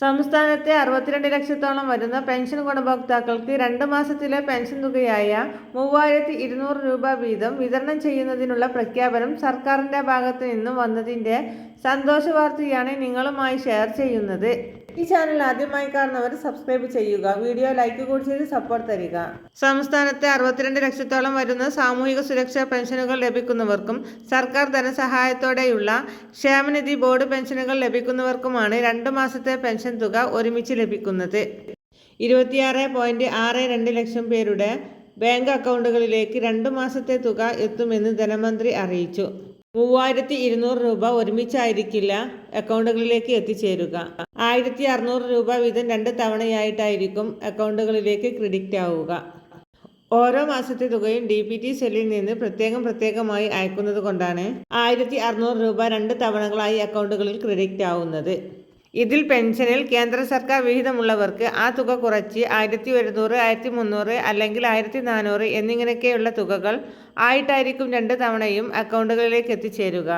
സംസ്ഥാനത്തെ അറുപത്തിരണ്ട് ലക്ഷത്തോളം വരുന്ന പെൻഷൻ ഗുണഭോക്താക്കൾക്ക് രണ്ട് മാസത്തിലെ പെൻഷൻ തുകയായ മൂവായിരത്തി ഇരുന്നൂറ് രൂപ വീതം വിതരണം ചെയ്യുന്നതിനുള്ള പ്രഖ്യാപനം സർക്കാരിന്റെ ഭാഗത്തു നിന്നും വന്നതിന്റെ സന്തോഷ വാർത്തയാണ് നിങ്ങളുമായി ഷെയർ ചെയ്യുന്നത്. ഈ ചാനൽ ആദ്യമായി കാണുന്നവർ സബ്സ്ക്രൈബ് ചെയ്യുക. വീഡിയോ ലൈക്ക് കൂടി ചെയ്ത് സപ്പോർട്ട് തരിക. സംസ്ഥാനത്തെ അറുപത്തിരണ്ട് ലക്ഷത്തോളം വരുന്ന സാമൂഹിക സുരക്ഷാ പെൻഷനുകൾ ലഭിക്കുന്നവർക്കും സർക്കാർ ധനസഹായത്തോടെയുള്ള ക്ഷേമനിധി ബോർഡ് പെൻഷനുകൾ ലഭിക്കുന്നവർക്കുമാണ് രണ്ടു മാസത്തെ പെൻഷൻ തുക ഒരുമിച്ച് ലഭിക്കുന്നത്. ഇരുപത്തിയാറ് പോയിന്റ് ആറ് രണ്ട് ലക്ഷം പേരുടെ ബാങ്ക് അക്കൗണ്ടുകളിലേക്ക് രണ്ടു മാസത്തെ തുക എത്തുമെന്ന് ധനമന്ത്രി അറിയിച്ചു. മൂവായിരത്തി ഇരുന്നൂറ് രൂപ ഒരുമിച്ചായിരിക്കില്ല അക്കൗണ്ടുകളിലേക്ക് എത്തിച്ചേരുക. ആയിരത്തി അറുന്നൂറ് രൂപ വീതം രണ്ട് തവണയായിട്ടായിരിക്കും അക്കൗണ്ടുകളിലേക്ക് ക്രെഡിറ്റ് ആവുക. ഓരോ മാസത്തെ തുകയും ഡി പി ടി സെല്ലിൽ നിന്ന് പ്രത്യേകം പ്രത്യേകമായി അയക്കുന്നത് കൊണ്ടാണ് ആയിരത്തി അറുന്നൂറ് രൂപ രണ്ട് തവണകളായി അക്കൗണ്ടുകളിൽ ക്രെഡിറ്റ് ആവുന്നത്. ഇതിൽ പെൻഷനിൽ കേന്ദ്ര സർക്കാർ വിഹിതമുള്ളവർക്ക് ആ തുക കുറച്ച് ആയിരത്തി ഒരുന്നൂറ് ആയിരത്തി മുന്നൂറ് അല്ലെങ്കിൽ ആയിരത്തി നാനൂറ് എന്നിങ്ങനെയൊക്കെയുള്ള തുകകൾ ആയിട്ടായിരിക്കും രണ്ട് തവണയും അക്കൗണ്ടുകളിലേക്ക് എത്തിച്ചേരുക.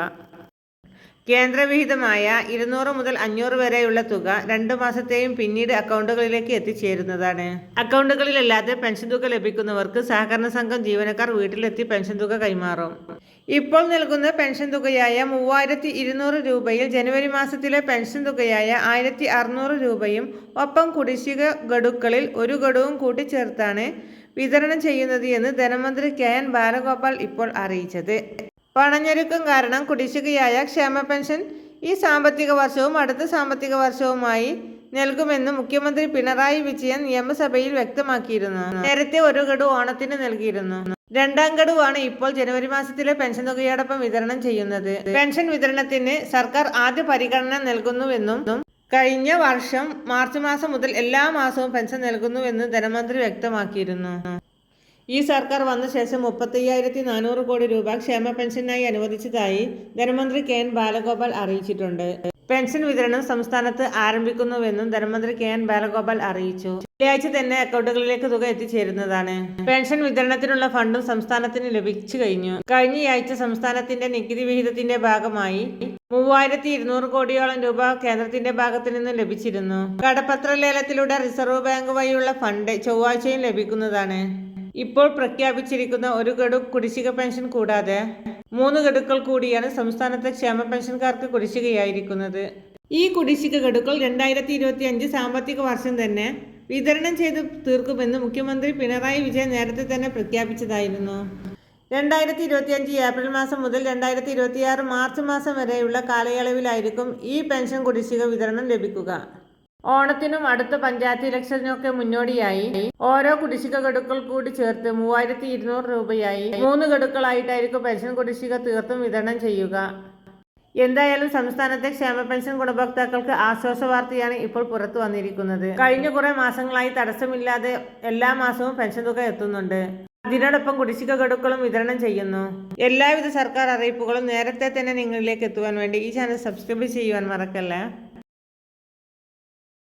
കേന്ദ്രവിഹിതമായ ഇരുന്നൂറ് മുതൽ അഞ്ഞൂറ് വരെയുള്ള തുക രണ്ടു മാസത്തെയും പിന്നീട് അക്കൗണ്ടുകളിലേക്ക് എത്തിച്ചേരുന്നതാണ്. അക്കൗണ്ടുകളിലല്ലാതെ പെൻഷൻ തുക ലഭിക്കുന്നവർക്ക് സഹകരണ സംഘം ജീവനക്കാർ വീട്ടിലെത്തി പെൻഷൻ തുക കൈമാറും. ഇപ്പോൾ നൽകുന്ന പെൻഷൻ തുകയായ മൂവായിരത്തി ഇരുന്നൂറ് രൂപയിൽ ജനുവരി മാസത്തിലെ പെൻഷൻ തുകയായ ആയിരത്തി അറുന്നൂറ് രൂപയും ഒപ്പം കുടിശ്ശിക ഗഡുക്കളിൽ ഒരു ഗഡുവും കൂട്ടിച്ചേർത്താണ് വിതരണം ചെയ്യുന്നത് എന്ന് ധനമന്ത്രി കെ എൻ ബാലഗോപാൽ ഇപ്പോൾ അറിയിച്ചത്. പണഞ്ഞെരുക്കം കാരണം കുടിശ്ശികയായ ക്ഷേമ പെൻഷൻ ഈ സാമ്പത്തിക വർഷവും അടുത്ത സാമ്പത്തിക വർഷവുമായി നൽകുമെന്ന് മുഖ്യമന്ത്രി പിണറായി വിജയൻ നിയമസഭയിൽ വ്യക്തമാക്കിയിരുന്നു. നേരത്തെ ഒരു ഗഡു ഓണത്തിന് നൽകിയിരുന്നു. രണ്ടാം ഗഡുവാണ് ഇപ്പോൾ ജനുവരി മാസത്തിലെ പെൻഷൻ തുകയോടൊപ്പം വിതരണം ചെയ്യുന്നത്. പെൻഷൻ വിതരണത്തിന് സർക്കാർ ആദ്യ പരിഗണന നൽകുന്നുവെന്നും കഴിഞ്ഞ വർഷം മാർച്ച് മാസം മുതൽ എല്ലാ മാസവും പെൻഷൻ നൽകുന്നുവെന്ന് ധനമന്ത്രി വ്യക്തമാക്കിയിരുന്നു. ഈ സർക്കാർ വന്ന ശേഷം മുപ്പത്തയ്യായിരത്തി നാനൂറ് കോടി രൂപ ക്ഷേമ പെൻഷനായി അനുവദിച്ചതായി ധനമന്ത്രി കെ എൻ ബാലഗോപാൽ അറിയിച്ചിട്ടുണ്ട്. പെൻഷൻ വിതരണം സംസ്ഥാനത്ത് ആരംഭിക്കുന്നുവെന്നും ധനമന്ത്രി കെ എൻ ബാലഗോപാൽ അറിയിച്ചു. വെള്ളിയാഴ്ച തന്നെ അക്കൗണ്ടുകളിലേക്ക് തുക എത്തിച്ചേരുന്നതാണ്. പെൻഷൻ വിതരണത്തിനുള്ള ഫണ്ടും സംസ്ഥാനത്തിന് ലഭിച്ചു കഴിഞ്ഞു. കഴിഞ്ഞയാഴ്ച സംസ്ഥാനത്തിന്റെ നികുതി വിഹിതത്തിന്റെ ഭാഗമായി മൂവായിരത്തി ഇരുന്നൂറ് കോടിയോളം രൂപ കേന്ദ്രത്തിന്റെ ഭാഗത്തു നിന്ന് ലഭിച്ചിരുന്നു. കടപ്പത്ര ലേലത്തിലൂടെ റിസർവ് ബാങ്ക് വഴിയുള്ള ഫണ്ട് ചൊവ്വാഴ്ചയും ലഭിക്കുന്നതാണ്. ഇപ്പോൾ പ്രഖ്യാപിച്ചിരിക്കുന്ന ഒരു ഗഡു കുടിശ്ശിക പെൻഷൻ കൂടാതെ മൂന്ന് ഗഡുക്കൾ കൂടിയാണ് സംസ്ഥാനത്തെ ക്ഷേമ പെൻഷൻകാർക്ക് കുടിശ്ശികയായിരിക്കുന്നത്. ഈ കുടിശ്ശിക ഗഡുക്കൾ രണ്ടായിരത്തി ഇരുപത്തി അഞ്ച് സാമ്പത്തിക വർഷം തന്നെ വിതരണം ചെയ്ത് തീർക്കുമെന്ന് മുഖ്യമന്ത്രി പിണറായി വിജയൻ നേരത്തെ തന്നെ പ്രഖ്യാപിച്ചതായിരുന്നു. രണ്ടായിരത്തി ഇരുപത്തി അഞ്ച് ഏപ്രിൽ മാസം മുതൽ രണ്ടായിരത്തി ഇരുപത്തിയാറ് മാർച്ച് മാസം വരെയുള്ള കാലയളവിലായിരിക്കും ഈ പെൻഷൻ കുടിശ്ശിക വിതരണം ലഭിക്കുക. ഓണത്തിനും അടുത്ത പഞ്ചായത്ത് ഇലക്ഷനുമൊക്കെ മുന്നോടിയായി. ഓരോ കുടിശ്ശിക ഗഡുക്കൾ കൂടി ചേർത്ത് മൂവായിരത്തി ഇരുന്നൂറ് രൂപയായി. മൂന്ന് ഗഡുക്കളായിട്ടായിരിക്കും പെൻഷൻ കുടിശ്ശിക തീർത്തും വിതരണം ചെയ്യുക. എന്തായാലും സംസ്ഥാനത്തെ ക്ഷേമ പെൻഷൻ ഗുണഭോക്താക്കൾക്ക് ആശ്വാസ വാർത്തയാണ് ഇപ്പോൾ പുറത്തു വന്നിരിക്കുന്നത്. കഴിഞ്ഞ കുറെ മാസങ്ങളായി തടസ്സമില്ലാതെ എല്ലാ മാസവും പെൻഷൻ തുക എത്തുന്നുണ്ട്. അതിനോടൊപ്പം കുടിശ്ശിക ഗഡുക്കളും വിതരണം ചെയ്യുന്നു. എല്ലാവിധ സർക്കാർ അറിയിപ്പുകളും നേരത്തെ തന്നെ നിങ്ങളിലേക്ക് എത്തുവാൻ വേണ്ടി ഈ ചാനൽ സബ്സ്ക്രൈബ് ചെയ്യുവാൻ മറക്കല്ലേ?